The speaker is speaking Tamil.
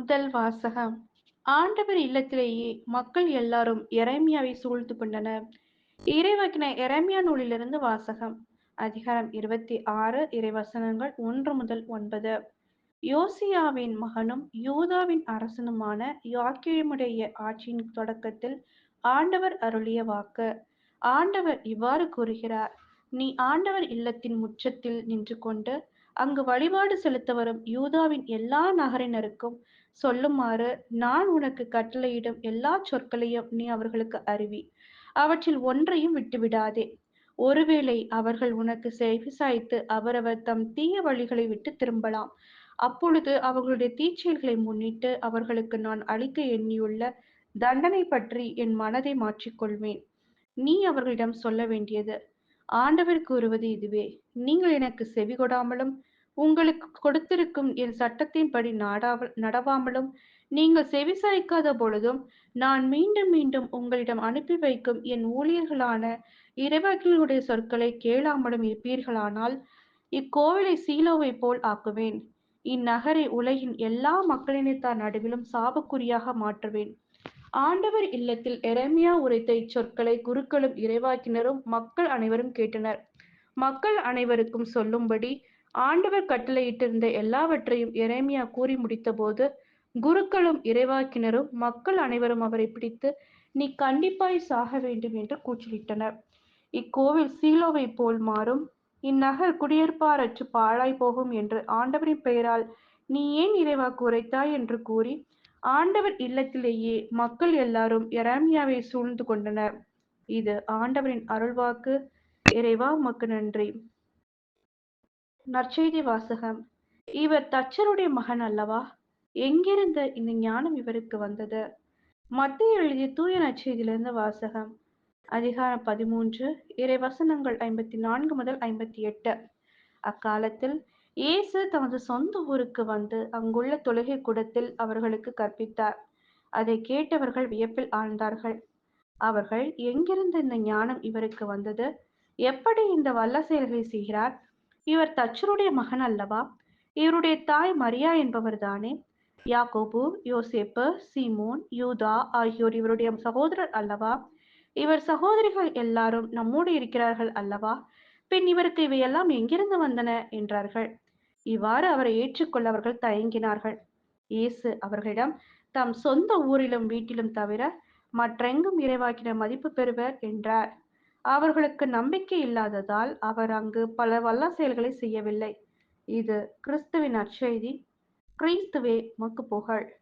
முதல் வாசகம். ஆண்டவர் இல்லத்திலேயே மக்கள் எல்லாரும் எரேமியாவை சூழ்ந்து கொண்டனர். இறைவாக்கின எரேமியா நூலிலிருந்து வாசகம். அதிகாரம் இருபத்தி ஆறு இறைவசனங்கள் ஒன்று முதல் ஒன்பது. யோசியாவின் மகனும் யூதாவின் அரசனுமான யாக்கிழமுடைய ஆட்சியின் தொடக்கத்தில் ஆண்டவர் அருளிய வாக்கு. ஆண்டவர் இவ்வாறு கூறுகிறார் நீ ஆண்டவர் இல்லத்தின் முற்றத்தில் நின்று கொண்டு அங்கு வழிபாடு செலுத்த வரும் யூதாவின் எல்லா நகரினருக்கும் சொல்லுமாறு நான் உனக்கு கட்டளையிடும் எல்லா சொற்களையும் நீ அவர்களுக்கு அறிவி. அவற்றில் ஒன்றையும் விட்டுவிடாதே. ஒருவேளை அவர்கள் உனக்கு செவிசாய்த்து அவரவர் தம் தீய வழிகளை விட்டு திரும்பலாம். அப்பொழுது அவர்களுடைய தீச்செயல்களை முன்னிட்டு அவர்களுக்கு நான் அளிக்க எண்ணியுள்ள தண்டனை பற்றி என் மனதை மாற்றிக்கொள்வேன் நீ அவர்களிடம் சொல்ல வேண்டியது ஆண்டவர் கூறுவது இதுவே. நீங்கள் எனக்கு செவி கொடாமலும் உங்களுக்கு கொடுத்திருக்கும் என் சட்டத்தின்படி நாடாவல் நடவாமலும் நீங்கள் செவிசாய்க்காத பொழுதும் நான் மீண்டும் மீண்டும் உங்களிடம் அனுப்பி வைக்கும் என் ஊழியர்களான இறைவர்களுடைய சொற்களை கேளாமலும் இருப்பீர்களானால் இக்கோவிலை சீலோவை போல் ஆக்குவேன். இந்நகரை உலகின் எல்லா மக்களினத்தார் நடுவிலும் சாபக்குறியாக மாற்றுவேன். ஆண்டவர் இல்லத்தில் எரமியா உரைத்த இச்சொற்களை குருக்களும் இறைவாக்கினரும் மக்கள் அனைவரும் கேட்டனர். மக்கள் அனைவருக்கும் சொல்லும்படி ஆண்டவர் கட்டளையிட்டிருந்த எல்லாவற்றையும் எரேமியா கூறி முடித்தபோது குருக்களும் இறைவாக்கினரும் மக்கள் அனைவரும் அவரை பிடித்து நீ கண்டிப்பாய் சாக வேண்டும் என்று கூச்சலிட்டனர் இக்கோவில் சீலோவை போல் மாறும். இந்நகர் குடியேற்பாரற்று பாழாய் போகும் என்று ஆண்டவரின் பெயரால் நீ ஏன் இறைவாக்கு உரைத்தாய் என்று கூறி ஆண்டவர் இல்லத்திலேயே மக்கள் எல்லாரும் எரேமியாவை சூழ்ந்து கொண்டனர். இது ஆண்டவரின் அருள்வாக்கு. இறைவா மக்கு நன்றி. நற்செய்தி வாசகம். இவர் தச்சருடைய மகன் அல்லவா? எங்கிருந்து இந்த ஞானம் இவருக்கு வந்தது? மத்திய எழுதிய தூய நற்செய்தியிலிருந்து வாசகம். அதிகாரம் பதிமூன்று இறை வசனங்கள் ஐம்பத்தி நான்கு முதல் ஐம்பத்தி எட்டு அக்காலத்தில் இயேசு தமது சொந்த ஊருக்கு வந்து அங்குள்ள தொழுகை கூடத்தில் அவர்களுக்கு கற்பித்தார். அதை கேட்டவர்கள் வியப்பில் ஆழ்ந்தார்கள். அவர்கள் எங்கிருந்து இந்த ஞானம் இவருக்கு வந்தது? எப்படி இந்த வல்ல செயல்களை செய்கிறார்? இவர் தச்சருடைய மகன் அல்லவா? இவருடைய தாய் மரியா என்பவர் தானே யாக்கோபு யோசேப்பு சீமோன் யூதா ஆகியோர் இவருடைய சகோதரர் அல்லவா? இவர் சகோதரிகள் எல்லாரும் நம்மோடு இருக்கிறார்கள் அல்லவா? பின் இவருக்கு இவையெல்லாம் எங்கிருந்து வந்தன? என்றார்கள். இவ்வாறு அவரை ஏற்றுக்கொள்ள அவர்கள் தயங்கினார்கள். இயேசு அவர்களிடம் தம் சொந்த ஊரிலும் வீட்டிலும் தவிர மற்றெங்கும் இறைவாக்கின மதிப்பு பெறுவர்? என்றார். அவர்களுக்கு நம்பிக்கை இல்லாததால் அவர் அங்கு பல வல்ல செயல்களை செய்யவில்லை. இது கிறிஸ்துவின் நற்செய்தி. கிறிஸ்துவே மக்கு புகழ்.